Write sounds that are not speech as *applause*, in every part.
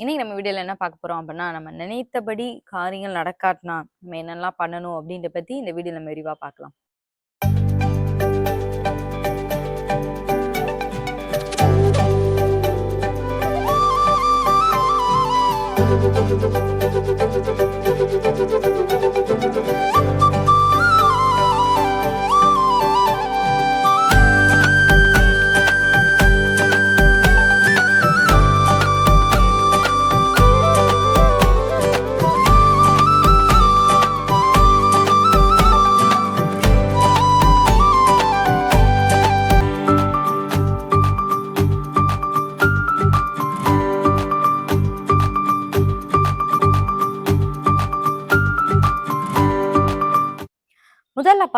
இன்னைக்கு நம்ம வீடியோல என்ன பார்க்க போறோம் அப்படின்னா நம்ம நினைத்தபடி காரியங்கள் நடக்காட்டினா நம்ம என்னெல்லாம் பண்ணணும் அப்படின்ற பத்தி இந்த வீடியோ நம்ம விரிவா பார்க்கலாம். முதல்ல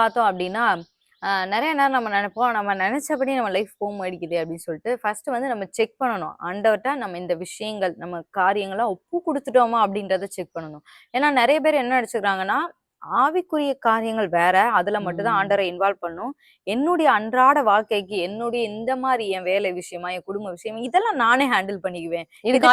பார்த்தோம் அப்படின்னா நிறைய நேரம் நம்ம நினைப்போம் நம்ம நினைச்சபடி நம்ம லைஃப் போக மாட்டேங்குது அப்படின்னு சொல்லிட்டு ஃபர்ஸ்ட் வந்து நம்ம செக் பண்ணணும். ஆண்டவர்கிட்ட நம்ம இந்த விஷயங்கள் நம்ம காரியங்களாம் ஒப்பு கொடுத்துட்டோமா அப்படின்றத செக் பண்ணணும். ஏன்னா நிறைய பேர் என்ன நினைச்சுக்கிறாங்கன்னா ஆவிக்குரிய காரியங்கள் வேற அதுல மட்டும்தான் ம். ஆண்டவரை இன்வால்வ் பண்ணும். என்னுடைய அன்றாட வாழ்க்கைக்கு என்னுடைய இந்த மாதிரி என் வேலை விஷயமா என் குடும்ப விஷயம் இதெல்லாம் நானே ஹேண்டில் பண்ணிக்குவேன். எனக்கு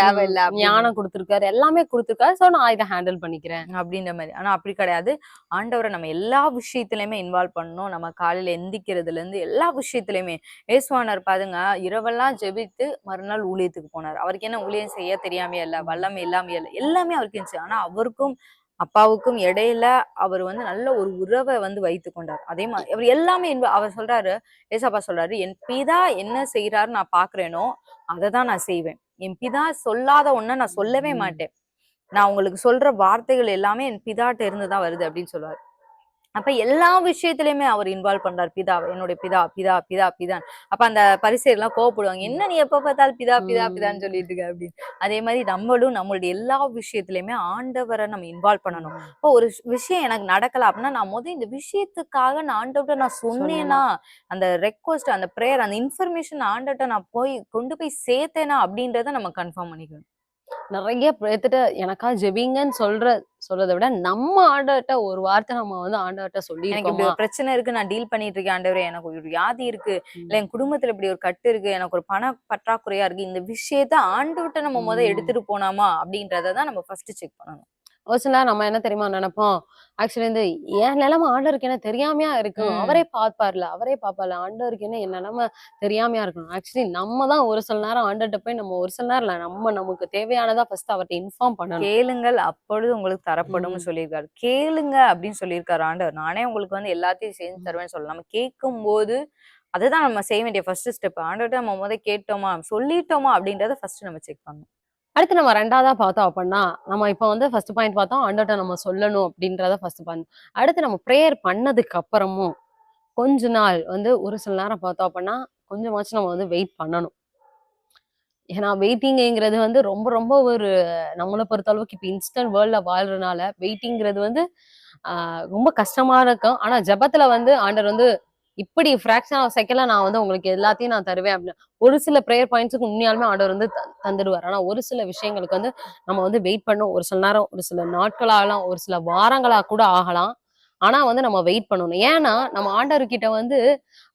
தேவையில்லை. ஞானம் கொடுத்திருக்காரு. எல்லாமே கொடுத்திருக்காரு. சோ நான் இதை ஹேண்டில் பண்ணிக்கிறேன். அப்படின்ற மாதிரி. ஆனா அப்படி கிடையாது. ஆண்டவரை நம்ம எல்லா விஷயத்திலயுமே இன்வால்வ் பண்ணணும். நம்ம காலையில எந்திக்கிறதுல இருந்து எல்லா விஷயத்திலயுமே. ஏசுவானர் பாருங்க இரவெல்லாம் ஜெபித்து மறுநாள் ஊழியத்துக்கு போனார். அவருக்கு என்ன ஊழியம் செய்ய தெரியாமையே இல்ல வல்லமை இல்லாம இல்ல. எல்லாமே அவருக்கு இருந்துச்சு. ஆனா அவருக்கும் அப்பாவுக்கும் இடையில அவர் வந்து நல்ல ஒரு உறவை வந்து வைத்து கொண்டார். அதே மாதிரி அவர் எல்லாமே அவர் சொல்றாரு ஏசப்பா சொல்றாரு என் பிதா என்ன செய்யறாரு நான் பாக்குறேனோ அதை தான் நான் செய்வேன். என் பிதா சொல்லாத ஒண்ண நான் சொல்லவே. மாட்டேன். நான் உங்களுக்கு சொல்ற வார்த்தைகள் எல்லாமே என் பிதாட்ட இருந்து தான் வருது அப்படின்னு சொல்லுவாரு. அப்ப எல்லா விஷயத்திலயுமே அவர் இன்வால்வ் பண்றாரு. பிதா என்னுடைய பிதா பிதா பிதா பிதான். அப்ப அந்த பரிசை எல்லாம் கோவப்படுவாங்க. என்ன நீ எப்ப பார்த்தாலும் பிதா பிதா. பிதான்னு சொல்லிட்டு இருக்க? அப்படின்னு. அதே மாதிரி நம்மளும் நம்மளுடைய எல்லா விஷயத்திலயுமே ஆண்டவரை நம்ம இன்வால்வ் பண்ணணும். இப்போ ஒரு விஷயம் எனக்கு நடக்கல அப்படின்னா நான் முதல் இந்த விஷயத்துக்காக நான் ஆண்டவர்கிட்ட நான் சொன்னேனா அந்த ரெக்வஸ்ட் அந்த ப்ரேயர் அந்த இன்ஃபர்மேஷன் ஆண்டவர்கிட்ட நான் போய் கொண்டு போய் சேர்த்தேனா அப்படின்றத நம்ம கன்ஃபார்ம் பண்ணிக்கணும். நிறைய பேர்த்திட்ட எனக்கா ஜெபிங்கன்னு சொல்ற சொல்றதை விட நம்ம ஆண்டவர்கிட்ட ஒரு வார்த்தை நம்ம வந்து ஆண்டவர்கிட்ட சொல்லி எனக்கு இப்படி ஒரு பிரச்சனை இருக்கு நான் டீல் பண்ணிட்டு இருக்கேன் ஆண்டவரே எனக்கு ஒரு வியாதி இருக்கு இல்ல என் குடும்பத்துல இப்படி ஒரு கட்டு இருக்கு எனக்கு ஒரு பண பற்றாக்குறையா இருக்கு இந்த விஷயத்த ஆண்டவர்கிட்ட நம்ம முத. எடுத்துட்டு போனாமா அப்படின்றத தான் நம்ம ஃபர்ஸ்ட் செக் பண்ணணும். ஒரு சில நேரம் நம்ம என்ன தெரியுமா நினைப்போம்? ஆக்சுவலி வந்து என் நிலைமை ஆண்டவருக்கு என்ன தெரியாமையா இருக்கணும்? ம். அவரே பார்ப்பார்ல அவரே பார்ப்பார்ல. ஆண்டவருக்கு என்ன என் நிலைமை தெரியாமையா இருக்கணும்? ஆக்சுவலி நம்ம தான் ஒரு சில நேரம் ஆண்டர்கிட்ட போய் நம்ம ஒரு சில நேரம் இல்ல, நம்ம நமக்கு தேவையானதா ஃபர்ஸ்ட் அவர்கிட்ட இன்ஃபார்ம் பண்ணணும். கேளுங்கள் அப்பொழுது உங்களுக்கு தரப்படும்னு ம். சொல்லியிருக்காரு. கேளுங்க அப்படின்னு சொல்லியிருக்காரு ஆண்டவர். நானே உங்களுக்கு வந்து எல்லாத்தையும் செஞ்சு தருவேன்னு சொல்லலாம் நம்ம கேட்கும் போது அதுதான் நம்ம செய்ய வேண்டிய ஃபர்ஸ்ட் ஸ்டெப் ஆண்டவர்கிட்ட நம்ம முத கேட்டோமா? சொல்லிட்டோமா? அப்படின்றத ஃபர்ஸ்ட் நம்ம செக் பண்ணணும். அடுத்து நம்ம ரெண்டாவதா பார்த்தோம் அப்படின்னா நம்ம இப்போ வந்து ஃபர்ஸ்ட் பாயிண்ட் பார்த்தோம் ஆண்டோட்ட நம்ம சொல்லணும் அப்படின்றத ஃபர்ஸ்ட் பாயிண்ட் அடுத்து நம்ம ப்ரேயர் பண்ணதுக்கு அப்புறமும் கொஞ்ச நாள் வந்து ஒரு சில நேரம் பார்த்தோம் அப்படின்னா கொஞ்சமாச்சும் நம்ம வந்து வெயிட் பண்ணணும். ஏன்னா வெயிட்டிங்கிறது வந்து ரொம்ப ரொம்ப ஒரு நம்மளை பொறுத்த அளவுக்கு இப்போ இன்ஸ்டன்ட் வேர்ல்ட்ல வாழ்றதுனால வெயிட்டிங்கிறது வந்து ரொம்ப கஷ்டமா இருக்கும். ஆனா ஜெபத்துல வந்து ஆண்டர் வந்து இப்படி ஃபிராக்ஷன் ஆஃப் செகண்ட்ல நான் வந்து உங்களுக்கு எல்லாத்தையும் நான் தருவேன் அப்படின்னு. ஒரு சில ப்ரேயர் பாயிண்ட்ஸுக்கு உண்மையாலுமே ஆண்டவர் வந்து தந்துடுவார். ஆனா ஒரு சில விஷயங்களுக்கு வந்து நம்ம வந்து வெயிட் பண்ணணும். ஒரு சில நேரம் ஒரு சில நாட்கள் ஆகலாம் ஒரு சில வாரங்களா கூட ஆகலாம். ஆனா வந்து நம்ம வெயிட் பண்ணணும். ஏன்னா நம்ம ஆண்டவர்கிட்ட வந்து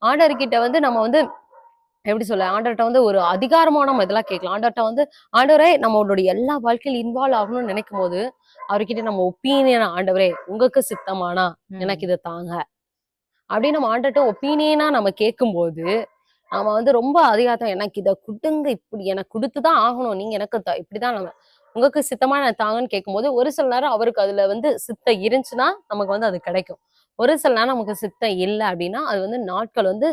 ஆண்டவர்கிட்ட வந்து நம்ம வந்து எப்படி சொல்ல ஆண்டவர்கிட்ட வந்து ஒரு அதிகாரமா நம்ம இதெல்லாம் கேட்கலாம். ஆண்டவர்கிட்ட வந்து ஆண்டவரே நம்மளுடைய எல்லா வாழ்க்கையிலும் இன்வால்வ் ஆகணும்னு நினைக்கும் போது அவர்கிட்ட நம்ம ஒப்பீனியன் ஆண்டவரே உங்களுக்கு சித்தமானா? எனக்கு இதை தாங்க. அப்படின்னு நம்ம ஆண்டர்கிட்ட ஒப்பீனியனா நம்ம கேட்கும்போது நாம வந்து ரொம்ப அதிகாரம் எனக்கு இதை கொடுங்க இப்படி எனக்கு கொடுத்துதான் ஆகணும் நீங்க எனக்கு இப்படிதான் நம்ம உங்களுக்கு சித்தமா எனக்கு தாங்கன்னு கேட்கும்போது ஒரு சில நேரம் அவருக்கு அதுல வந்து சித்தம் இருந்துச்சுன்னா நமக்கு வந்து அது கிடைக்கும் ஒரு சில நேரம் நமக்கு சித்தம் இல்லை அப்படின்னா அது வந்து நாட்கள் வந்து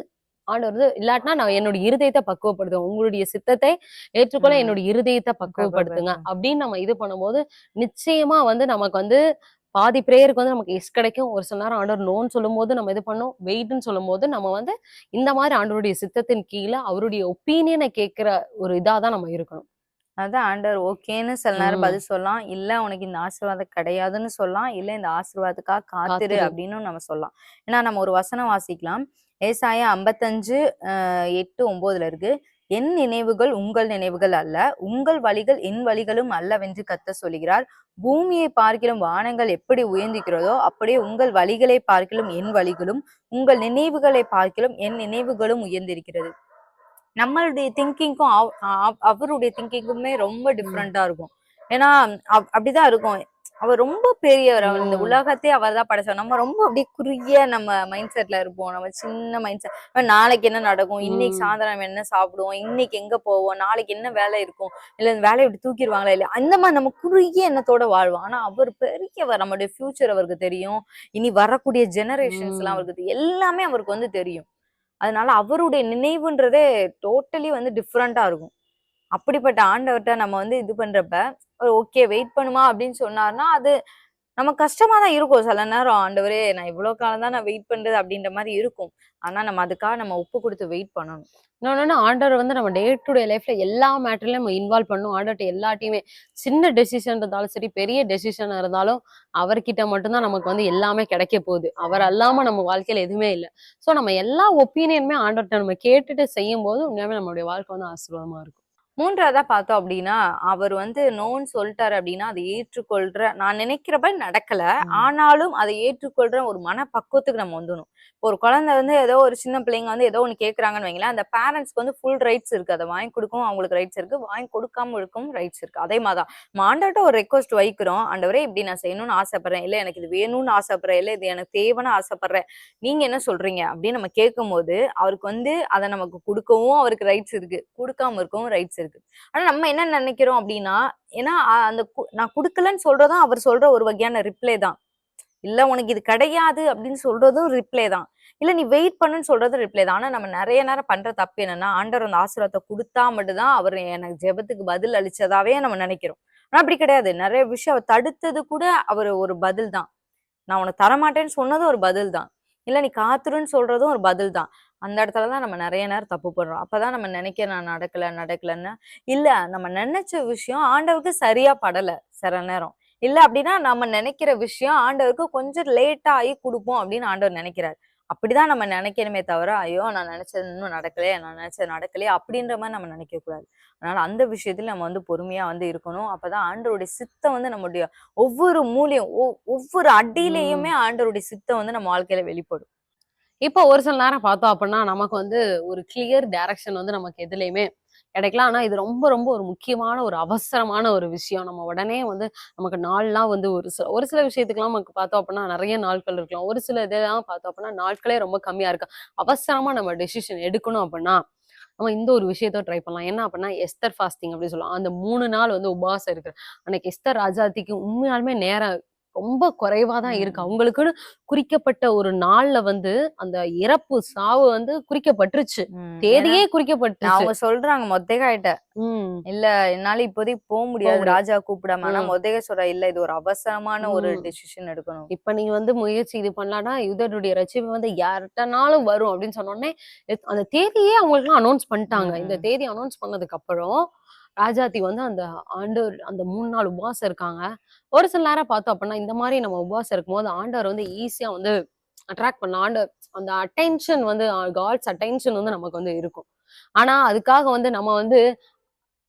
ஆண்டவர் வந்து இல்லாட்டினா நான் என்னுடைய இருதயத்தை பக்குவப்படுத்துவேன் உங்களுடைய சித்தத்தை ஏற்றுக்கொள்ள. என்னுடைய இருதயத்தை பக்குவப்படுத்துங்க பக்குவப்படுத்துங்க. அப்படின்னு நம்ம இது பண்ணும்போது நிச்சயமா வந்து நமக்கு வந்து பாதி பிரேயருக்கு வந்து நமக்கு எஸ் கிடைக்கும். ஒரு சில நேரம் ஆண்டவர் நோன்னு சொல்லும்போது நம்ம இது பண்ணோம். வெயிட்னு சொல்லும்போது நம்ம வந்து இந்த மாதிரி ஆண்டவருடைய சித்தத்தின் கீழே அவருடைய ஒப்பீனியனை கேட்கிற ஒரு இதா தான் நம்ம இருக்கணும். அதான் ஆண்டவர் ஓகேன்னு சில நேரம். பதில் சொல்லலாம். இல்ல உனக்கு இந்த ஆசீர்வாதம் கிடையாதுன்னு சொல்லலாம். இல்ல இந்த ஆசீர்வாதத்துக்காக காத்திரு. அப்படின்னு நம்ம சொல்லலாம். ஏன்னா நம்ம ஒரு வசனம் வாசிக்கலாம். ஏசாயா ஐம்பத்தஞ்சு எட்டு ஒன்பதுல இருக்கு. என் நினைவுகள் உங்கள் நினைவுகள் அல்ல. உங்கள் வழிகள் என் வழிகளும் அல்லவென்று கத்த சொல்கிறார். பூமியை பார்க்கிலும் வானங்கள் எப்படி உயர்ந்திருக்கிறதோ அப்படியே உங்கள் வழிகளை பார்க்கிலும் என் வழிகளும் உங்கள் நினைவுகளை பார்க்கிலும் என் நினைவுகளும் உயர்ந்திருக்கிறது. நம்மளுடைய திங்கிங்கும் அவருடைய திங்கிங்குமே ரொம்ப டிஃப்ரெண்டா இருக்கும். ஏன்னா அப்படிதான் இருக்கும். அவர் ரொம்ப பெரியவர். அவர் இந்த. உலகத்தையே அவர் தான் படைச்சவர். நம்ம ரொம்ப அப்படியே குறுகிய நம்ம மைண்ட் செட்ல இருப்போம். நம்ம சின்ன மைண்ட் செட் நாளைக்கு என்ன நடக்கும்? இன்னைக்கு. சாயந்தரம் என்ன சாப்பிடுவோம்? இன்னைக்கு எங்க போவோம்? நாளைக்கு என்ன வேலை இருக்கும்? இல்ல இந்த வேலையை விட்டு தூக்கிடுவாங்களா இல்ல அந்த மாதிரி நம்ம குறுகிய எண்ணத்தோட வாழ்வோம். ஆனா அவர் பெரியவர். நம்மளுடைய ஃபியூச்சர் அவருக்கு தெரியும். இனி வரக்கூடிய ஜெனரேஷன்ஸ் எல்லாம். அவருக்கு எல்லாமே அவருக்கு வந்து தெரியும். அதனால அவருடைய நினைவுன்றதே டோட்டலி வந்து டிஃப்ரெண்டா இருக்கும். அப்படிப்பட்ட ஆண்டவர்கிட்ட நம்ம வந்து இது பண்றப்ப ஓகே வெயிட் பண்ணுமா? அப்படின்னு சொன்னார்னா அது நம்ம கஷ்டமா தான் இருக்கும். சில நேரம் ஆண்டவரே நான் இவ்வளவு காலம் தான் நான் வெயிட் பண்றது அப்படின்ற மாதிரி இருக்கும். ஆனா நம்ம அதுக்காக நம்ம ஒப்பு கொடுத்து வெயிட் பண்ணணும். இன்னொன்னு ஆண்டவர் வந்து நம்ம டே டு டே லைஃப்ல எல்லா மேட்டர்லயும் நம்ம இன்வால்வ் பண்ணும் ஆண்டர்கிட்ட எல்லாத்தையுமே சின்ன டெசிஷன் இருந்தாலும் சரி பெரிய டெசிஷன் இருந்தாலும் அவர்கிட்ட மட்டும்தான் நமக்கு வந்து எல்லாமே கிடைக்க போகுது. அவர் அல்லாம நம்ம வாழ்க்கையில எதுவுமே இல்லை. ஸோ நம்ம எல்லா ஒப்பீனியனுமே ஆண்டர்கிட்ட நம்ம கேட்டுட்டு செய்யும் போது உண்மையாவே நம்மளுடைய வாழ்க்கை வந்து ஆசீர்வாதமா இருக்கும். மூன்றாவதா பார்த்தோம் அப்படின்னா அவர் வந்து நோன்னு சொல்லிட்டாரு அப்படின்னா அதை ஏற்றுக்கொள்ற நான் நினைக்கிறப்ப நடக்கல. ஆனாலும் அதை ஏற்றுக்கொள்ற ஒரு மனப்பக்குவத்துக்கு நம்ம வந்துடணும் ஒரு குழந்தை வந்து ஏதோ ஒரு சின்ன பிள்ளைங்க வந்து ஏதோ ஒன்று கேட்குறாங்கன்னு வைங்களேன் அந்த பேரண்ட்ஸ்க்கு வந்து ஃபுல் ரைட்ஸ் இருக்கு. அதை வாங்கி கொடுக்கும் அவங்களுக்கு ரைட்ஸ் இருக்கு. வாங்கி கொடுக்காம இருக்கும் ரைட்ஸ் இருக்கு. அதே மாதிரி தான் நம்ம ஒரு ரெக்வஸ்ட் வைக்கிறோம். ஆண்டவரே இப்படி நான் செய்யணும்னு ஆசைப்படுறேன். இல்லை எனக்கு இது வேணும்னு ஆசைப்படுறேன். இல்லை இது எனக்கு தேவைன்னு ஆசைப்படுறேன். நீங்க என்ன சொல்றீங்க? அப்படின்னு நம்ம கேட்கும்போது அவருக்கு வந்து அதை நமக்கு கொடுக்கவும் அவருக்கு ரைட்ஸ் இருக்கு. கொடுக்காம இருக்கவும் ரைட்ஸ் இருக்கு. ஆனா நம்ம என்ன நினைக்கிறோம் அப்படின்னா ஏன்னா அந்த கு- நான் கொடுக்கலன்னு சொல்றதும் அவர் சொல்ற ஒரு வகையான ரிப்ளை தான். இல்ல உனக்கு இது கிடையாது அப்படின்னு சொல்றதும் ரிப்ளை தான். இல்ல நீ வெயிட் பண்ணுன்னு சொல்றது ரிப்ளை தான். ஆனா நம்ம நிறைய நேரம் பண்ற தப்பு என்னன்னா ஆண்டவர் அந்த ஆசீர்வாதத்தை கொடுத்தா மட்டும்தான் அவர் எனக்கு ஜெபத்துக்கு பதில் அளிச்சதாவே நம்ம நினைக்கிறோம். ஆனா அப்படி கிடையாது. நிறைய விஷயம் அவர் தடுத்தது கூட அவர் ஒரு பதில் தான். நான் உனக்கு தரமாட்டேன்னு சொன்னதும் ஒரு பதில் தான். இல்ல நீ காத்துருன்னு சொல்றதும் ஒரு பதில் தான். அந்த இடத்துல தான் நம்ம நிறைய நேரம் தப்பு பண்றோம் அப்பதான் நம்ம நினைக்க நான் நடக்கல நடக்கலன்னு. இல்ல நம்ம நினைச்ச விஷயம் ஆண்டவருக்கு சரியா படல சில நேரம். இல்ல அப்படின்னா நம்ம நினைக்கிற விஷயம் ஆண்டவருக்கு கொஞ்சம் லேட்டா ஆகி கொடுப்போம் அப்படின்னு ஆண்டவர் நினைக்கிறார். அப்படிதான் நம்ம நினைக்கணுமே தவிர ஐயோ நான் நினைச்சது இன்னும் நடக்கலையே நான் நினைச்சது நடக்கலையே அப்படின்ற மாதிரி நம்ம நினைக்க கூடாது. அதனால அந்த விஷயத்துல நம்ம வந்து பொறுமையா வந்து இருக்கணும். அப்பதான் ஆண்டவருடைய சித்தம் வந்து நம்முடைய ஒவ்வொரு மூலியம் ஒவ்வொரு அடியிலையுமே ஆண்டவருடைய சித்தம் வந்து நம்ம வாழ்க்கையில வெளிப்படும். இப்போ ஒரு சில நேரம் பார்த்தோம் அப்படின்னா நமக்கு வந்து ஒரு கிளியர் டைரக்ஷன் வந்து நமக்கு எதுலையுமே கிடைக்கலாம். ஆனா இது ரொம்ப ரொம்ப ஒரு முக்கியமான ஒரு அவசரமான ஒரு விஷயம். நம்ம உடனே வந்து நமக்கு நாள்லாம் வந்து ஒரு சில ஒரு சில விஷயத்துக்குலாம் நமக்கு பார்த்தோம் அப்படின்னா நிறைய நாட்கள் இருக்கலாம். ஒரு சில இதெல்லாம் பார்த்தோம் அப்படின்னா நாட்களே ரொம்ப கம்மியா இருக்கு. அவசரமா நம்ம டெசிஷன் எடுக்கணும் அப்படின்னா நம்ம இந்த ஒரு விஷயத்த ட்ரை பண்ணலாம். என்ன அப்படின்னா எஸ்தர் ஃபாஸ்டிங் அப்படின்னு சொல்லலாம் அந்த மூணு நாள் வந்து உபவாசம் இருக்கு. அன்னைக்கு எஸ்தர் ராஜாத்திக்கு உண்மையாலுமே நேரம் ரொம்ப குறைவா தான் இருக்கு. அவங்களுக்குன்னு குறிக்கப்பட்ட ஒரு நாள்ல வந்து அந்த இறப்பு சாவு வந்து குறிக்கப்பட்டுருச்சு தேதியே குறிக்கப்பட்டுருச்சு அவங்க சொல்றாங்க மொத்தகாயிட்ட இல்ல என்னால இப்போதைக்கு போக முடியாது. ராஜா கூப்பிடாம ஆனா. மொத்தக சொல்ற இல்ல இது ஒரு அவசரமான ஒரு. டெசிஷன் எடுக்கணும் இப்ப நீங்க வந்து முயற்சி இது பண்ணலாம்னா யுதனுடைய ரட்சிப்பு வந்து யார்கிட்டனாலும் வரும் அப்படின்னு சொன்ன உடனே எத்- அந்த தேதியே அவங்களுக்கு அனௌன்ஸ் பண்ணிட்டாங்க இந்த. தேதி அனௌன்ஸ் பண்ணதுக்கு அப்புறம் ராஜாத்தி வந்து அந்த ஆண்டவர் அந்த மூணு நாள் உபவாசம் இருக்காங்க. ஒரு சில நேரம் பார்த்தோம் அப்படின்னா இந்த மாதிரி நம்ம உபவாசம் இருக்கும்போது ஆண்டவர் வந்து ஈஸியா வந்து அட்ராக்ட் பண்ணலாம் ஆண்டவர் அந்த அட்டென்ஷன் வந்து காட்ஸ் அட்டென்ஷன் வந்து நமக்கு வந்து இருக்கும். ஆனா அதுக்காக வந்து நம்ம வந்து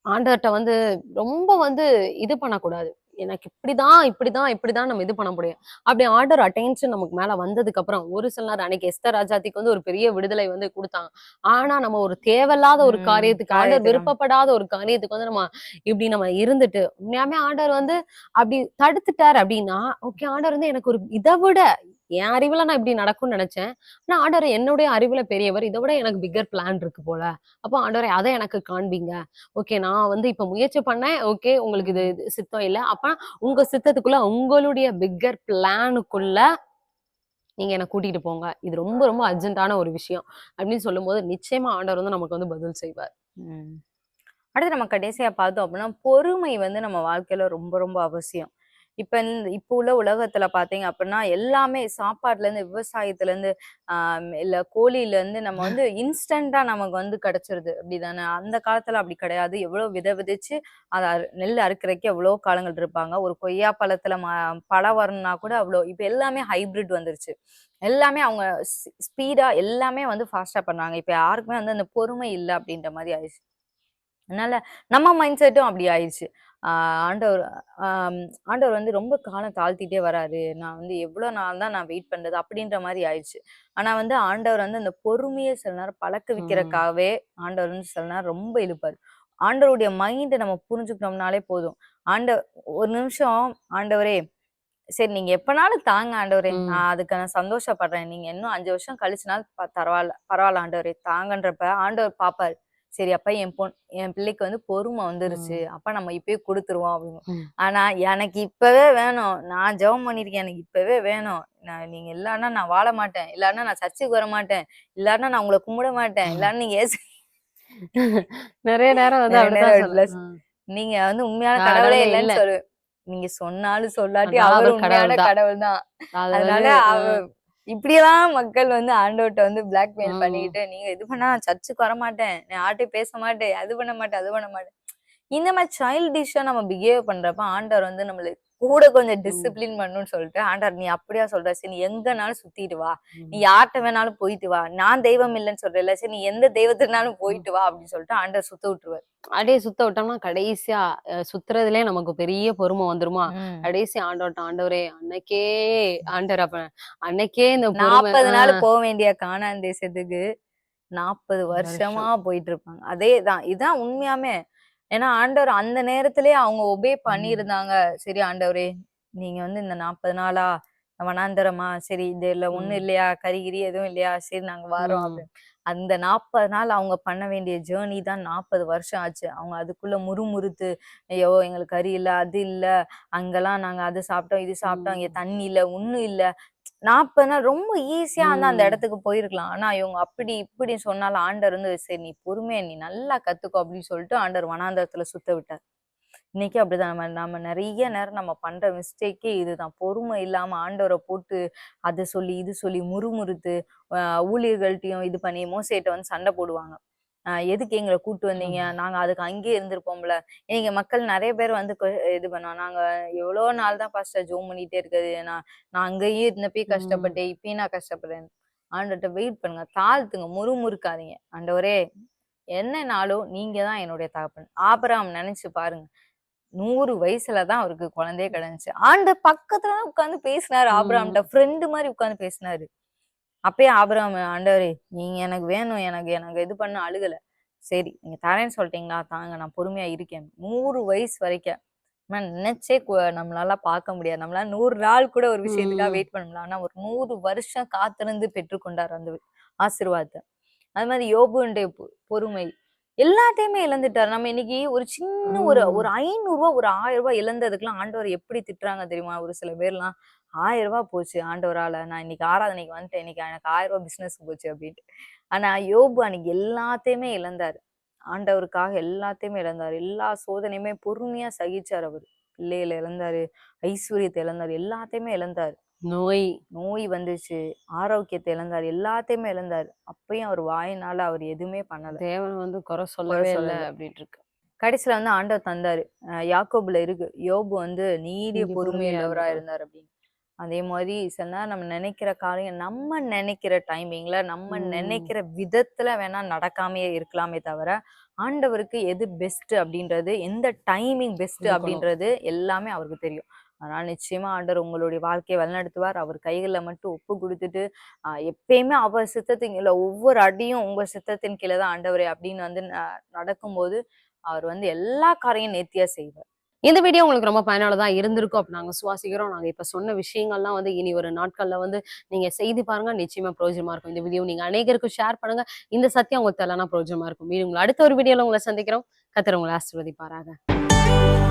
ஆண்டவர்கிட்ட வந்து ரொம்ப வந்து இது பண்ணக்கூடாது. எனக்கு இப்படிதான் இப்படிதான் இப்படிதான் நம்ம இது பண்ண முடியும். அப்படி ஆர்டர் அட்டென்ஷன் நமக்கு மேல வந்ததுக்கு அப்புறம் ஒரு சில நேரம் அன்னைக்கு எஸ்தர் ராஜாத்திக்கு வந்து ஒரு பெரிய விடுதலை வந்து கொடுத்தாங்க ஆனா நம்ம ஒரு தேவையில்லாத ஒரு காரியத்துக்கு நம்ம- விருப்பப்படாத ஒரு காரியத்துக்கு வந்து நம்ம இப்படி நம்ம இருந்துட்டு உண்மையாமே ஆண்டவர் வந்து அப்படி தடுத்துட்டாரு அப்படின்னா ஓகே ஆண்டவர் வந்து எனக்கு ஒரு இதை விட என் அறிவுல நான் இப்படி நடக்கும்னு நினைச்சேன். ஆனா ஆண்டவர் என்னுடைய அறிவுல பெரியவர் இதை விட எனக்கு பிக்கர் பிளான் இருக்கு போல. அப்போ ஆண்டரை அதை எனக்கு காண்பீங்க. ஓகே நான் வந்து இப்ப முயற்சி பண்ணேன். ஓகே உங்களுக்கு இது சித்தம் இல்லை. அப்ப உங்க சித்தத்துக்குள்ள உங்களுடைய பிக்கர் பிளானுக்குள்ள நீங்க என்ன கூட்டிட்டு போங்க. இது ரொம்ப ரொம்ப அர்ஜென்ட்டான ஒரு விஷயம். அப்படின்னு சொல்லும்போது நிச்சயமா ஆண்டவர் வந்து நமக்கு வந்து பதில் செய்வார். ம். அடுத்து நம்ம கடைசியா பார்த்தோம் அப்படின்னா பொறுமை வந்து நம்ம வாழ்க்கையில ரொம்ப ரொம்ப அவசியம். இப்ப இந்த இப்போ உள்ள உலகத்துல பாத்தீங்க அப்படின்னா எல்லாமே சாப்பாட்டுல இருந்து விவசாயத்துல இருந்து ஆஹ் இல்ல கோழில இருந்து நம்ம வந்து இன்ஸ்டன்டா நமக்கு வந்து கிடைச்சிருது. அப்படிதானே அந்த காலத்துல அப்படி கிடையாது. எவ்வளவு விதை விதைச்சு அதை நெல் அறுக்கிறதுக்கு எவ்வளவு காலங்கள் இருப்பாங்க. ஒரு கொய்யா பழத்துல ம பழம் வரணும்னா கூட அவ்வளோ இப்ப எல்லாமே ஹைபிரிட் வந்துருச்சு. எல்லாமே அவங்க ஸ்பீடா எல்லாமே வந்து ஃபாஸ்டா பண்ணாங்க. இப்ப யாருக்குமே வந்து அந்த பொறுமை இல்லை அப்படின்ற மாதிரி ஆயிடுச்சு. அதனால நம்ம மைண்ட் செட்டும் அப்படி ஆயிடுச்சு. ஆண்டவர் ஆண்டவர் வந்து ரொம்ப காலம் தாழ்த்திட்டே வராரு. நான் வந்து எவ்வளவு நாள் தான் நான் வெயிட் பண்றது அப்படின்ற மாதிரி ஆயிடுச்சு. ஆனா வந்து ஆண்டவர் வந்து அந்த பொறுமையை சில நேரம் பழக்க வைக்கிறதுக்காகவே ஆண்டவர் வந்து சில நேரம் ரொம்ப இழுப்பாரு. ஆண்டவருடைய மைண்டை நம்ம புரிஞ்சுக்கிட்டோம்னாலே போதும். ஆண்டவர் ஒரு நிமிஷம் ஆண்டவரே சரி நீங்க எப்பனாலும் தாங்க ஆண்டவரே. நான் அதுக்கு நான் சந்தோஷப்படுறேன். நீங்க இன்னும் அஞ்சு வருஷம் கழிச்சுனாலும் பரவாயில்ல பரவாயில்ல ஆண்டவரே தாங்கன்றப்ப ஆண்டவர் பாப்பாரு. சரி அப்ப என் பொன் என் பிள்ளைக்கு வந்து பொறுமை வந்துருச்சு. அப்ப நம்ம இப்பயே கொடுத்துருவோம் அப்படின்னு. ஆனா எனக்கு இப்பவே வேணும். நான் ஜெபம் பண்ணிருக்கேன். எனக்கு இப்பவே வேணும். நான் நீங்க இல்லன்னா நான் வாழ மாட்டேன். இல்லன்னா நான் சர்ச்சுக்கு வர மாட்டேன். இல்லன்னா நான் உங்களை கும்பிட மாட்டேன். இல்லன்னா நீங்க *laughs* நிறைய நேரம் வந்து நீங்க வந்து உண்மையான கடவுளே கடவுளே இல்ல. இல்லைன்னு சொல்லு நீங்க சொன்னாலும் சொல்லாட்டி அவர் உண்மையான கடவுள் தான். அதனால அவ இப்படியெல்லாம் மக்கள் வந்து ஆண்டவர்ட்ட வந்து பிளாக்மெயில் ம். பண்ணிக்கிட்டு நீங்க இது பண்ணா சர்ச்சுக்கு வர மாட்டேன் நான் யார்ட்டையும் பேச மாட்டேன். அது பண்ண மாட்டேன் அது பண்ண மாட்டேன். இந்த மாதிரி சைல்டிஷா நம்ம பிஹேவ் பண்றப்ப ஆண்டவர் வந்து நம்மள கூட கொஞ்சம் டிசிப்ளின் பண்ணணும்னு சொல்லிட்டு ஆண்டவர் நீ அப்படியா சொல்ற? சரி நீ எங்கனாலும் சுத்திட்டு வா. நீ யார்கிட்ட வேணாலும் போயிட்டு வா. நான் தெய்வம் இல்லைன்னு சொல்றேன்ல சரி நீ எந்த தெய்வத்தினாலும் போயிட்டு வா அப்படின்னு சொல்லிட்டு ஆண்டவர் சுத்த விட்டுருவாரு. அப்படியே சுத்த விட்டோம்னா கடைசியா சுத்துறதுலயே நமக்கு பெரிய பொறுமை வந்துருமா? கடைசி ஆண்டவர்ட்ட ஆண்டவரே அன்னைக்கே ஆண்டவர் அப்ப அன்னைக்கே இந்த நாற்பது நாள் போக வேண்டிய கானான் தேசத்துக்கு நாற்பது வருஷமா போயிட்டு இருப்பாங்க. அதேதான் இதான் உண்மையாமே. ஏன்னா ஆண்டவர் அந்த நேரத்திலேயே அவங்க ஒபே பண்ணியிருந்தாங்க. சரி ஆண்டவரே நீங்க வந்து இந்த நாற்பது நாளா வனாந்தரமா சரி இதுல ஒண்ணும் ம். இல்லையா? கறிகிரி எதுவும் இல்லையா? சரி நாங்க வரோம். அப்படின்னு. அந்த நாற்பது நாள் அவங்க பண்ண வேண்டிய ஜேர்னி தான் நாற்பது வருஷம் ஆச்சு. அவங்க அதுக்குள்ள முறுமுறுத்து ஐயோ எங்களுக்கு கறி இல்ல அது இல்ல. அங்கெல்லாம் நாங்க அது சாப்பிட்டோம் இது சாப்பிட்டோம். இங்க தண்ணி இல்ல ஒண்ணும் இல்ல. நாற்பது நாள் ரொம்ப ஈஸியா வந்து அந்த. இடத்துக்கு போயிருக்கலாம். ஆனா இவங்க அப்படி இப்படி சொன்னாலும் ஆண்டவர் வந்து சரி நீ பொறுமையா நீ நல்லா கத்துக்கோ அப்படின்னு சொல்லிட்டு ஆண்டவர் வனாந்தரத்துல சுத்த விட்டார். இன்னைக்கு அப்படிதான். நம்ம நம்ம நிறைய நேரம் நம்ம பண்ற மிஸ்டேக்கே இதுதான். பொறுமை இல்லாம ஆண்டவரை போட்டு அதை சொல்லி இது சொல்லி முறுமுறுத்து ஊழியர்கள்ட்டையும் இது பண்ணி மோசேட்ட வந்து சண்டை போடுவாங்க. எதுக்கு எங்களை கூட்டு வந்தீங்க. நாங்க அதுக்கு அங்கேயே இருந்திருப்போம்ல. எங்க மக்கள் நிறைய பேர் வந்து இது பண்ணுவோம் நாங்க எவ்வளோ நாள் தான் பாஸ்டர் ஜோம் பண்ணிட்டே இருக்குது. நான் நான் அங்கேயே இருந்தப்பயே. கஷ்டப்பட்டேன். இப்பயும் நான் கஷ்டப்படுறேன். ஆண்டவர்கிட்ட வெயிட் பண்ணுங்க. தாழ்த்துங்க. முறுமுறுக்காதீங்க. ஆண்டவரே என்னனாலும் நீங்க தான் என்னுடைய தகப்பன். ஆபராம் நினைச்சு பாருங்க. நூறு வயசுல தான் அவருக்கு குழந்தையே கிடைச்சு ஆண்ட பக்கத்துல தான் உட்கார்ந்து பேசினாரு. ஆபராம்கிட்ட ஃப்ரெண்டு மாதிரி உட்கார்ந்து பேசினாரு. அப்பயே ஆபராம் ஆண்டவரே நீங்க எனக்கு வேணும் எனக்கு எனக்கு இது பண்ண அழுகல. சரி நீங்க தரேன்னு சொல்லிட்டீங்களா? தாங்க நான் பொறுமையா இருக்கேன். நூறு வயசு வரைக்கும். நான் நினைச்சே நம்மளால பார்க்க முடியாது. நம்மளால நூறு நாள் கூட ஒரு விஷயத்துக்காக. வெயிட் பண்ண முடியல. ஆனா ஒரு நூறு வருஷம் காத்திருந்து பெற்றுக்கொண்டார் அந்த ஆசீர்வாதத்தை. அது மாதிரி யோபுடைய பொறுமை. எல்லாத்தையுமே இழந்துட்டார். நம்ம இன்னைக்கு ஒரு சின்ன ஒரு. ஒரு ஐநூறு ரூபாய் ஒரு ஆயிரம் ரூபாய் இழந்ததுக்கெல்லாம் ஆண்டவர் எப்படி திட்டுறாங்க தெரியுமா? ஒரு சில பேர்லாம் ஆயிரம் ரூபாய் போச்சு ஆண்டவரால நான் இன்னைக்கு ஆராதனைக்கு வந்துட்டேன். இன்னைக்கு எனக்கு ஆயிரம் ரூபாய் பிசினஸ் போச்சு அப்படின்ட்டு. ஆனா யோபு அன்னைக்கு எல்லாத்தையுமே இழந்தாரு. ஆண்டவருக்காக எல்லாத்தையுமே இழந்தாரு. எல்லா சோதனையுமே பொறுமையா சகிச்சார் அவர். பிள்ளைகளை இழந்தாரு ஐஸ்வர்யத்தை இழந்தாரு எல்லாத்தையுமே இழந்தாரு. நோய் நோய் வந்துச்சு. ஆரோக்கியத்தை இழந்தாரு. எல்லாத்தையுமே இழந்தாரு. அப்பயும் அவர் வாயினால அவர் எதுவுமே பண்ணல. தேவன் வந்து குறை சொல்லவே இல்லை. அப்படின்ட்டு இருக்கு கடைசியில வந்து ஆண்டவர் தந்தாரு. யாக்கோபுல இருக்கு. யோபு வந்து நீடிய நீடிய பொறுமை பொறுமையா உள்ளவரா இருந்தார். அப்படின்னு அதே மாதிரி சில நேரம் நம்ம நினைக்கிற காரியம் நம்ம நினைக்கிற டைமிங்ல நம்ம. நினைக்கிற விதத்துல வேணா நடக்காமையே இருக்கலாமே தவிர ஆண்டவருக்கு எது பெஸ்ட் அப்படின்றது எந்த டைமிங் பெஸ்ட். அப்படின்றது எல்லாமே அவருக்கு தெரியும். அதனால் நிச்சயமா ஆண்டவர் உங்களுடைய வாழ்க்கையை வழிநடத்துவார். அவர் கைகளில் மட்டும் ஒப்பு கொடுத்துட்டு எப்பயுமே அவர் சித்தத்தின் இல்லை ஒவ்வொரு அடியும் உங்க சித்தத்தின் கீழே தான் ஆண்டவரே அப்படின்னு வந்து ந- நடக்கும்போது அவர் வந்து எல்லா காரையும் நேர்த்தியா செய்வார். இந்த வீடியோ உங்களுக்கு ரொம்ப பயனுள்ளதாக இருந்திருக்கும் அப்போ நாங்கள் சுவாசிக்கிறோம். நாங்கள் இப்போ சொன்ன விஷயங்கள்லாம் வந்து இனி ஒரு நாட்களில் வந்து நீங்கள் செய்து பாருங்க. நிச்சயமாக பிரோஜனமாக இருக்கும். இந்த வீடியோ நீங்கள் அனைவருக்கும் ஷேர் பண்ணுங்கள் இந்த சத்தியம் உங்களுக்கு தெரியலனா பிரயோஜனமா இருக்கும். மீண்டும் உங்களை அடுத்த ஒரு வீடியோவில் உங்களை சந்திக்கிறோம். கத்திர உங்களை ஆசீர்வதிப்பாராக.